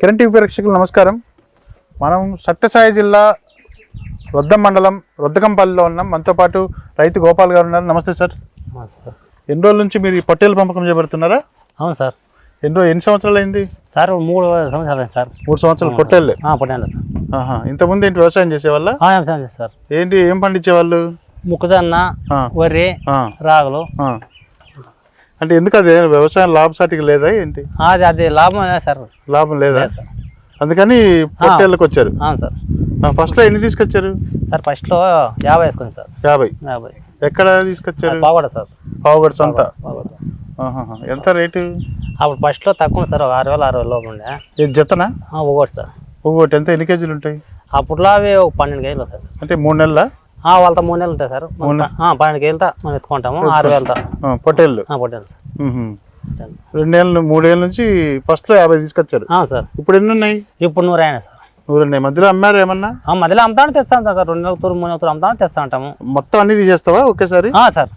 Kiran TV ప్రేక్షకులు నమస్కారం. మనం సత్యసాయి జిల్లా రొద్దం మండలం రొద్దకంపల్లిలో ఉన్నాం. మనతో పాటు రైతు గోపాల్ గారు ఉన్నారు. నమస్తే సార్. ఎన్ని రోజుల నుంచి మీరు ఈ పొట్టేలు పెంపకం చేపడుతున్నారా? అవును సార్. ఎన్ని రోజు ఎన్ని సంవత్సరాలు అయింది? సార్ మూడు సంవత్సరాలు సార్. మూడు సంవత్సరాలు పొట్టేళ్ళే పట్టాను సార్. ఇంతకుముందు ఏంటి వ్యవసాయం చేసేవాళ్ళ? వ్యవసాయం చేస్తారు సార్. ఏంటి ఏం పండించేవాళ్ళు? మొక్కజొన్న వరి రాగులు. అంటే ఎందుకు అది వ్యవసాయం లాభసాటికి లేదా ఏంటి? అది అది లాభం సార్. లాభం లేదా? అందుకని పొట్టేళ్ళకి వచ్చారు. సార్. ఫస్ట్లో ఎన్ని తీసుకొచ్చారు? సార్ ఫస్ట్లో యాభై వేసుకుంది సార్. యాభై. యాభై. ఎక్కడ తీసుకొచ్చారు? బాగుపడ సార్. పావుగడ సంత. ఎంత రేటు? అప్పుడు ఫస్ట్లో తక్కువ సార్ ఆరు వేల ఆరు వేల లోపు ఉండే. జతనా? ఒకటి సార్. ఒకటి ఎంత? ఎన్ని కేజీలు ఉంటాయి? అప్పట్లో అవి ఒక పన్నెండు కేజీలు వస్తాయి సార్. అంటే మూడు నెలల? వాళ్ళతో మూడు నెలలు ఉంటాయి సార్. పన్నెండు కేజీలతో మనం ఎత్తుకుంటాము. ఆరు వేలతో. పొట్టేళ్ళు. పట్టాను సార్. రెండేళ్ళు మూడేళ్ళ నుంచి ఫస్ట్లో యాభై తీసుకొచ్చారు. సార్. ఇప్పుడు ఎన్ని ఉన్నాయి? ఇప్పుడు నూరు అయినా సార్. నూరు ఉన్నాయి. మధ్యలో అమ్మారు ఏమన్నా? ఆ, మధ్యలో అమ్ముతాను తెస్తా ఉంటాం సార్. రెండు నెలలు తూరు మూడు నెలలు తూరు అమ్ముతాను తెస్తా ఉంటాము. మొత్తం అన్ని తీసేస్తావా ఒకేసారి? సార్.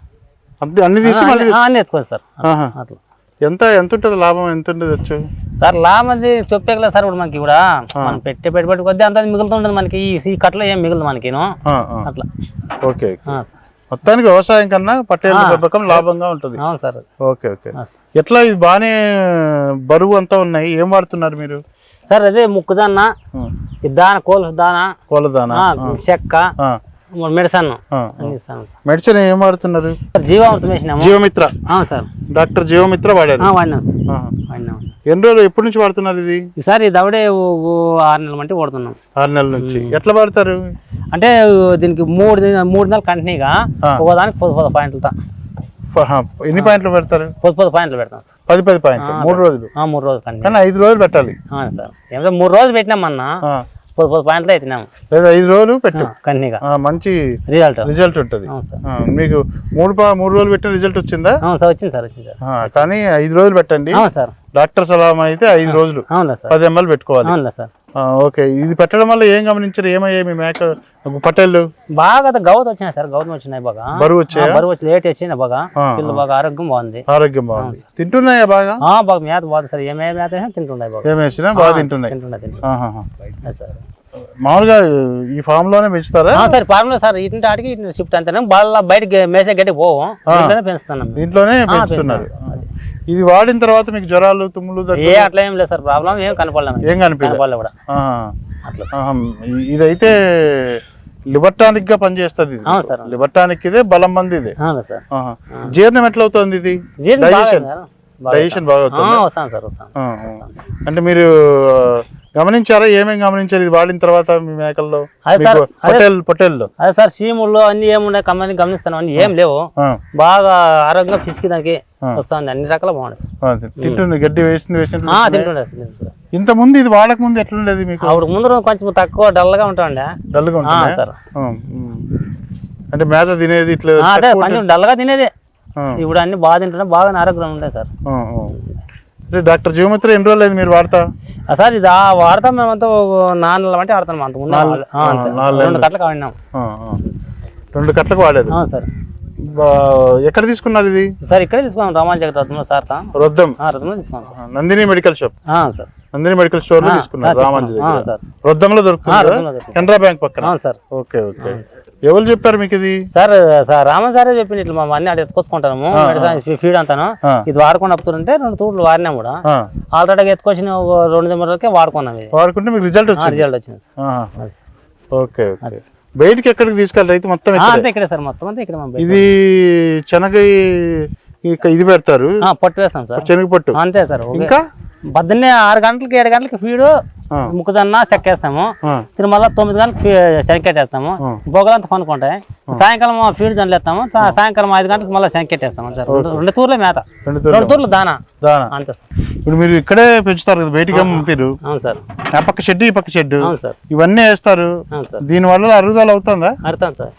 అన్ని తీసి మళ్ళీ అన్నీ ఎత్తుకోండి సార్. అట్లా. ఎంత ఎంత ఉంటుంది లాభం ఎంత ఉంటుంది వచ్చు? సార్ లాభది చెప్పేకలేదు సార్ ఇప్పుడు మనకి కూడా. మనం పెట్టే పెట్టుబడి కొద్దీ అంత మిగులుతుంటుంది మనకి. ఈ కట్టలో ఏం మిగులుతుంది మనకి. అట్లా. ఓకే. మొత్తానికి వ్యవసాయం కన్నా పట్టేళ్ళ పెంపకం లాభంగా ఉంటుంది. అవును సార్. Okay okay. ఎట్లా ఇది బాగానే బరువు అంతా ఉన్నాయి? ఏం వాడుతున్నారు మీరు? సార్ అదే ముక్కుజొన్న ఈ దాన కోల్ దాన కోలదానా ఆ, చెక్క మెడిసన్. అన్ని. మెడిసిన్ ఏం వాడుతున్నారు? జీవామృతం వేసినాము? జీవమిత్ర. సార్. డాక్టర్ జీవమిత్ర వాడారు. వాడినాం. వాడినాం. ఎన్ని రోజులు ఎప్పటి నుంచి వాడుతున్నారు ఇది? ఈసారి దవడే ఆరు నెలల మంటే కొడుతున్నాం ఆరు నెలల నుంచి. ఎట్లా వాడతారు? అంటే దీనికి మూడు మూడు నెలలు కంటిన్యూగా. ఒకదానికి పది పది పాయింట్లతో. హా, ఎన్ని పాయింట్లు పెడతారు? పది పది పాయింట్లు పెడతాం సార్. పది పది పాయింట్లు మూడు రోజులు. ఆ, మూడు రోజులు కానీ ఐదు రోజులు పెట్టాలి. సార్. ఏమంటే మూడు రోజులు పెట్టినామన్నా ఆ, పది పది పాయింట్లు అయితేనాము లేదా ఐదు రోజులు పెట్టు. కంటిన్యూగా ఆ, మంచి రిజల్ట్ రిజల్ట్ ఉంటుంది. మీకు మూడు పా- మూడు రోజులు పెట్టిన రిజల్ట్ వచ్చిందా? సార్ వచ్చింది సార్ వచ్చింది సార్. కానీ ఐదు రోజులు పెట్టండి. సార్. డాక్టర్ సలహా అయితే ఐదు రోజులు పది ఎంఎల్ పెట్టుకోవాలి. సార్. ఓకే. ఇది పెట్టడం వల్ల ఏం గమనించారు? ఏమయ్యాయి మీ మేక పట్టేళ్ళు బాగా గౌత వచ్చినాయి సార్ గౌతమ్ వచ్చినాయి బాగా. బరువు వచ్చాయా? బరువు వచ్చి లేట్ వచ్చినాయి బాగా. పిల్లలు బాగా ఆరోగ్యం బాగుంది. ఆరోగ్యం బాగుంది. తింటున్నాయా బాగా? బాగా మేత బాగుంది సార్ ఏమేమి మేత వేసినా తింటున్నాయి బాగా. ఏమేసినా బాగా తింటున్నాయి. తింటున్నాయి సార్. మామూలుగా ఈ ఫామ్లోనే పెంచుతారా? ఆ, సార్ ఫార్మ్లో సార్ ఇటు ఆటికి షిఫ్ట్ అంతేనే? బాగా బయటకి మేసే గట్టి పోవు. పెంచుతున్నాం. దీంట్లోనే పెంచుతున్నారు. ఇది వాడిన తర్వాత మీకు జ్వరాలు తుమ్ములు ఏ అట్లా ఏం లేదు సార్. ప్రాబ్లం ఏం కనపడలేదు. ఏం కనిపించదు కనపడలే కూడా. అట్లా ఇదైతే లిబర్టానిక్గా పనిచేస్తుంది ఇది. అవును సార్. లిబర్టానిక్ ఇదే బలం మంది ఇదే. జీర్ణం ఎట్లా అవుతుంది ఇది డైజెషన్ డైజెషన్ బాగా. అంటే మీరు గమనించారా? ఏమేమి గమనించారు? ఇది వాడిన తర్వాత మీ మేకల్లో పొటేల్ పొటేల్లో అదే సార్ చీముళ్ళు అన్ని ఏమున్నాయి కమ్మని గమనిస్తాను. అన్ని ఏం లేవు. బాగా ఆరోగ్యంగా ఫిసికి దానికి వస్తుంది. అన్ని రకాల ఆ, తింటుంది గడ్డి వేసింది వేసింది తింటుండే. ఇంత ముందు ఇది వాడక ముందు ఎట్లుండేది మీకు? అప్పుడు ముందు కొంచెం తక్కువ డల్గా ఉంటాండే. డల్గా ఆ, ఉంటుంది సార్. అంటే మేత తినేది ఇట్లా కొంచెం డల్గా తినేది. ఆ, ఇప్పుడు అన్ని బాగా తింటున్నా బాగా ఆరోగ్యం ఉండే సార్. అంటే డాక్టర్ జీవమిత్ర ఎన్ని రోజులు మీరు వాడతా? సార్ ఇది ఆ వాడతాం మేమంతా నాలుగు నెలల అంటే ఆడతాం అంత. రెండు ఆ, ఆ. రెండు కట్టలకు వాడారు ఆ, సార్. ఎక్కడ తీసుకున్నారు ఇది? సార్ ఇక్కడే తీసుకున్నాం రామాన్ జగరత్నంలో సార్ తా. రొద్దం. రత్నంలో తీసుకున్నాం. Nandini medical shop. Sir. Nandini medical స్టోర్లో తీసుకున్నారు రామాంజీ దగ్గర. సార్. రొద్దంలో దొరుకుతుంది. కెనరా బ్యాంక్ పక్కన? సార్. Okay okay. ఎవరు చెప్పారు మీకు ఇది? సార్ సార్ రామన్ సారే చెప్పింది ఇట్లా మా అన్ని అక్కడ ఎత్తుకొచ్చుకుంటాము. ఫీడ్ అంతాను. ఇది వాడుకొని అప్పుతుంటే రెండు తూర్లు వాడినాం కూడా. ఆల్రెడీ ఎత్తుకొచ్చిన రెండు దిమ్మలకే వాడుకున్నాం ఇది. వాడుకుంటే మీకు రిజల్ట్ వచ్చింది. రిజల్ట్ వచ్చింది. Okay okay. బయటికి ఎక్కడికి తీసుకెళ్ళి రైతు మొత్తం. అంతే ఇక్కడే సార్ మొత్తం అంతా ఇక్కడ. ఇది శనగ ఇది పెడతారు. ఆ, పట్టు వేస్తాం సార్. శనగ పట్టు అంతే సార్. ఇంకా? పొద్దున్నే ఆరు గంటలకి ఏడు గంటలకి ఫీడు ఆ. ముక్కజొన్న చెక్కేస్తాము తిరుమల తొమ్మిది గంటలకు శనకెట్టేస్తాము. బొగలంతా పనుకుంటాయి సాయంకాలం ఫీడ్ జనలేస్తాము సాయంకాలం ఐదు గంటలకు మళ్ళీ శనకెట్టేస్తాము సార్ రెండు- తూర్లే మేత. రెండు తూర్లు. దానా. దానా. అంతే సార్. ఇప్పుడు మీరు ఇక్కడే పెంచుతారు కదా బయటికి పంపిరు అవును సార్. ఆ పక్క షెడ్ ఈ పక్క షెడ్ అవును సార్. ఇవన్నీ వేస్తారు. అవును సార్. దీని వల్ల అరుగుదల అవుతుందా? అర్థం సార్.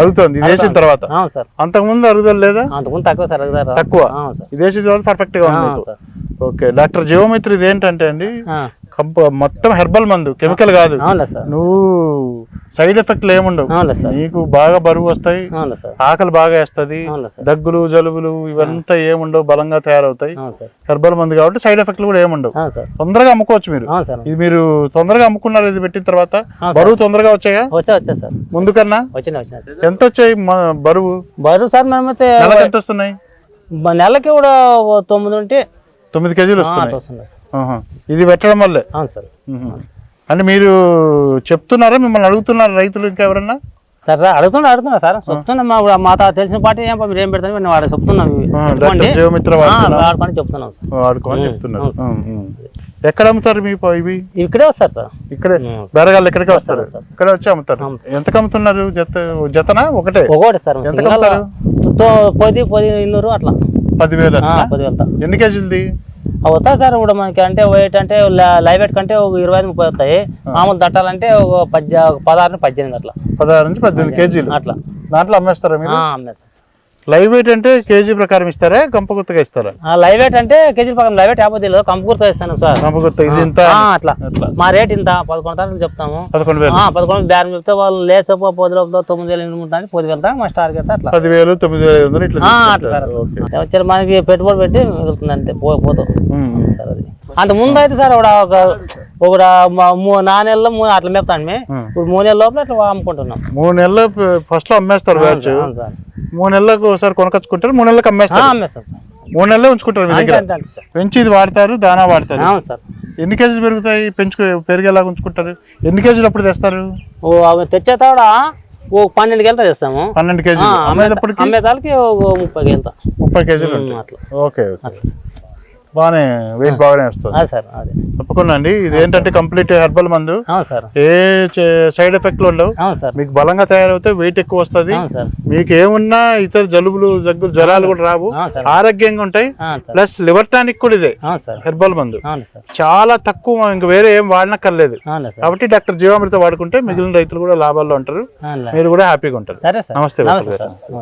అరుగుతుంది. ఇది వేసిన తర్వాత. అవును సార్. అంతకుముందు అరుగుదల లేదా? అంతకుముందు తక్కువ సార్ తక్కువ. ఇది వేసిన తర్వాత పర్ఫెక్ట్గా ఉంది ఓకే. డాక్టర్ జీవమిత్ర ఇది ఏంటంటే అండి మొత్తం హెర్బల్ మందు కెమికల్ కాదు. నువ్వు సైడ్ ఎఫెక్ట్లు ఏముండవు. నీకు బాగా బరువు వస్తాయి ఆకలి బాగా వేస్తుంది దగ్గులు జలుబులు ఇవంతా ఏముండవు బలంగా తయారవుతాయి. హెర్బల్ మందు కాబట్టి సైడ్ ఎఫెక్ట్లు కూడా ఏముండవు. తొందరగా అమ్ముకోవచ్చు మీరు. ఇది మీరు తొందరగా అమ్ముకున్నారు ఇది పెట్టిన తర్వాత. బరువు తొందరగా వచ్చాయా? వచ్చా వచ్చా సార్. ముందు కన్నా? ఎంత వచ్చాయి బరువు? బరువు సార్ నెలకు ఎంత వస్తున్నాయి? నెలకి కూడా తొమ్మిది ఉంటే తొమ్మిది కేజీలు వస్తున్నాయి. ఇది పెట్టడం వల్లే? సార్. అంటే మీరు చెప్తున్నారా? మిమ్మల్ని అడుగుతున్నారు రైతులు ఇంకా ఎవరన్నా? సార్ సార్ అడుగుతున్నా అడుగుతున్నా సార్. చెప్తున్నా మా మా తా తెలిసిన పార్టీ ఏం మీరు ఏం పెడతారు మేము వాడు చెప్తున్నాం. చెప్తున్నాం చెప్తున్నారు. ఎక్కడ అమ్ముతారు మీ ఇవి? ఇక్కడే వస్తారు సార్. ఇక్కడే. బేరగాళ్ళు ఇక్కడికే వస్తారు. ఇక్కడే వచ్చి అమ్ముతారు? ఎంతకు అమ్ముతున్నారు జత జతనా? ఒకటే? ఒకటి సార్. ఎంతకు సింగల్ అమ్ముతారు? తో- పది పది ఇన్నూరు అట్లా. పదివేలు ఆ, అట్లా? పది వెళ్తా ఎన్ని కేజీలది? అవుతాయి సార్ ఇప్పుడు మనకి అంటే ల- లైవ్ వెయిట్ కంటే ఒక ఇరవై ఐదు ముప్పై వస్తాయి. మామూలు దట్టాలంటే ఒక పద్దె ఒక పదహారు పద్దెనిమిది అట్లా. పదహారు నుంచి పద్దెనిమిది కేజీలు. అట్లా. దాంట్లో అమ్మేస్తారా మీరు? ఆ, అమ్మే సార్ లైవ్ వెయిట్ అంటే కేజీ ప్రకారం ఇస్తారా? గంప గుత్తగా ఇస్తారా? ఆ, లైవ్ వెయిట్ అంటే కేజీ పక్కన లైవ్ వెయిట్ యాభై తెలియదు కంపకూరుతో ఇస్తాను సార్. గంప గుత్త ఇది ఇంత? అట్లా. మా రేట్ ఇంత పదకొండు తారీఖు చెప్తాము. పదకొండు వేలు. ఆ, పదకొండు బేరం చెప్తే వాళ్ళు లేసపో పది లోపల తొమ్మిది వేలు ఎనిమిది ఉంటాయి పది వెళ్తా మా స్టార్ కెళ్తా అట్లా. పదివేలు తొమ్మిది వేలు ఐదు వందలు ఇట్లా అట్లా మనకి పెట్టుబడి పెట్టి మిగులుతుంది అంతే పోతాం. సార్ అది. అంత ముందు అయితే సార్ ఒక ఒక ఒక మా- మూ- నా నెలలో మూ- అట్లా మేపుతాను మేము. ఇప్పుడు మూడు నెలల లోపల అట్లా అమ్ముకుంటున్నాం. మూడు నెలలు ఫస్ట్లో అమ్మేస్తారు సార్. మూడు నెలలకు ఒకసారి కొనకొచ్చుకుంటారు మూడు నెలలకు అమ్మేస్తారు. అమ్మేస్తాం సార్. మూడు నెలలు ఉంచుకుంటారు మీ దగ్గర. అంతే అంతే సార్. పెంచి ఇది వాడతారు దానా వాడతారు. అవును సార్. ఎన్ని కేజీలు పెరుగుతాయి? పెంచుకు పెరిగేలాగా ఉంచుకుంటారు. ఎన్ని కేజీలు అప్పుడు తెస్తారు? ఓ అవి తెచ్చే తాడ ఓ పన్నెండుకి వెళ్తా తెస్తాము. పన్నెండు ఆ, కేజీలు అమ్మే అమ్మేటప్పటికి? అమ్మే తాలకి ఓ వెళ్తా ముప్పై కేజీలు ఉంటాయి. అట్లా. Okay okay. అట్లా. బాగానే వెయిట్ బాగానే వస్తుంది. సార్ అదే. తప్పకుండా అండి. ఇది ఏంటంటే కంప్లీట్ హెర్బల్ మందు. సార్. ఏ సైడ్ ఎఫెక్ట్లు ఉండవు. సార్. మీకు బలంగా తయారవుతే వెయిట్ ఎక్కువ వస్తుంది. మీకు ఏమున్నా ఇతర జలుబులు జగ్గులు జ్వరాలు కూడా రావు. ఆరోగ్యంగా ఉంటాయి. ప్లస్ లివర్ టానిక్ కూడా ఇదే. హెర్బల్ మందు. చాలా తక్కువ ఇంక వేరే ఏం వాడనక్కర్లేదు. కాబట్టి డాక్టర్ జీవామృత వాడుకుంటే మిగిలిన రైతులు కూడా లాభాల్లో ఉంటారు. మీరు కూడా హ్యాపీగా ఉంటారు. సరే సార్. నమస్తే